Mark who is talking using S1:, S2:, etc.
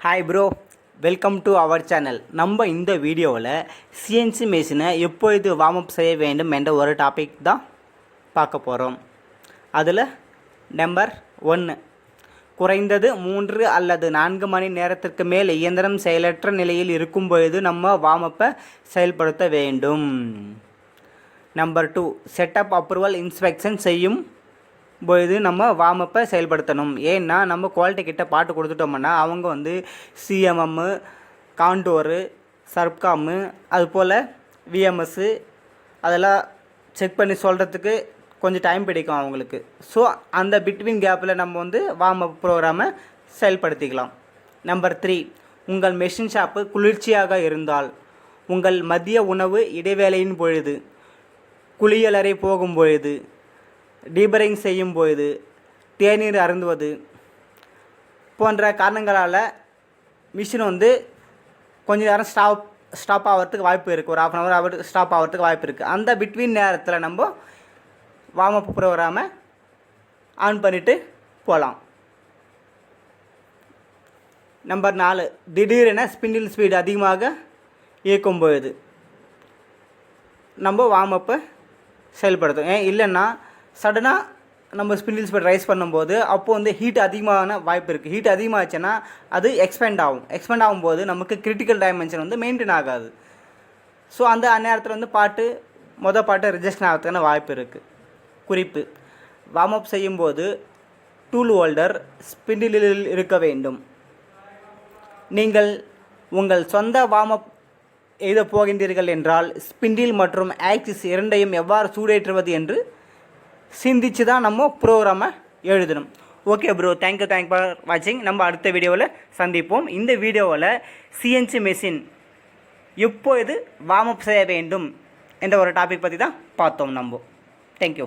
S1: Hi bro welcome to our channel நம்ம இந்த வீடியோவில் சிஎன்சி மெஷினை எப்பொழுது வார்ம் அப் செய்ய வேண்டும் என்ற ஒரு டாபிக் தான் பார்க்க போகிறோம் அதில் நம்பர் ஒன்று குறைந்தது மூன்று அல்லது நான்கு மணி நேரத்திற்கு மேல் இயந்திரம் செயலற்ற நிலையில் இருக்கும் பொழுது நம்ம வார்ம் அப்பை செயல்படுத்த வேண்டும். Number two setup approval inspection செய்யும் பொழுது நம்ம வார்மப்பை செயல்படுத்தணும். ஏன்னா நம்ம குவாலிட்டி கிட்ட பாட்டு கொடுத்துட்டோம்னா அவங்க வந்து சிஎம்எம்மு காண்டோரு சர்ப்காமு அது போல் விஎம்எஸ்ஸு அதெல்லாம் செக் பண்ணி சொல்கிறதுக்கு கொஞ்சம் டைம் பிடிக்கும் அவங்களுக்கு. ஸோ அந்த பிட்வீன் கேப்பில் நம்ம வந்து வார்ம் அப் ப்ரோக்ராமை செயல்படுத்திக்கலாம். நம்பர் த்ரீ உங்கள் மெஷின் ஷாப்பு குளிர்ச்சியாக இருந்தால் உங்கள் மதிய உணவு இடைவேளையின் பொழுது குளியலறை போகும் பொழுது டீபரிங் செய்யும் பொழுது தேநீர் அருந்துவது போன்ற காரணங்களால் மிஷின் வந்து கொஞ்ச நேரம் ஸ்டாப் ஸ்டாப் ஆகிறதுக்கு வாய்ப்பு இருக்குது ஒரு half an hour hour stop ஆகிறதுக்கு வாய்ப்பு இருக்குது அந்த பிட்வீன் நேரத்தில் நம்ம வார்ம் அப் ப்ரோக்ராமை ஆன் பண்ணிவிட்டு போகலாம் நம்பர் நாலு திடீரென ஸ்பிண்டில் ஸ்பீடு அதிகமாக இயக்கும் பொழுது நம்ம வார்ம் அப்பை செயல்படுத்தும். ஏன்? இல்லைன்னா சடனாக நம்ம ஸ்பிண்டில் ஸ்பீட் ரைஸ் பண்ணும்போது அப்போது வந்து ஹீட் அதிகமான வாய்ப்பு இருக்குது ஹீட் அதிகமாகச்சுன்னா அது எக்ஸ்பெண்ட் ஆகும். எக்ஸ்பெண்ட் ஆகும்போது நமக்கு கிரிட்டிக்கல் டைமென்ஷன் வந்து மெயின்டைன் ஆகாது. ஸோ அந்த அந்நேரத்தில் வந்து பாட்டு மொதல் பாட்டு ரிஜெக்ஷன் ஆகிறதுக்கான வாய்ப்பு இருக்குது குறிப்பு வார்ம் அப் செய்யும்போது டூல் ஹோல்டர் ஸ்பிண்டிலில் இருக்க வேண்டும். நீங்கள் உங்கள் சொந்த வார்ம் அப் எழுதப் போகின்றீர்கள் என்றால் ஸ்பிண்டில் மற்றும் ஆக்சிஸ் இரண்டையும் எவ்வாறு சூடேற்றுவது என்று சிந்திச்சு தான் நம்ம ப்ரோக்ராமை எழுதணும். Okay bro thank you thank for வாட்சிங் நம்ம அடுத்த வீடியோவில் சந்திப்போம். இந்த வீடியோவில் சிஎன்சி மெஷின் எப்போது வார்ம் அப் செய்ய வேண்டும் என்ற ஒரு டாபிக் பற்றி தான் பார்த்தோம் நம்ம. தேங்க்யூ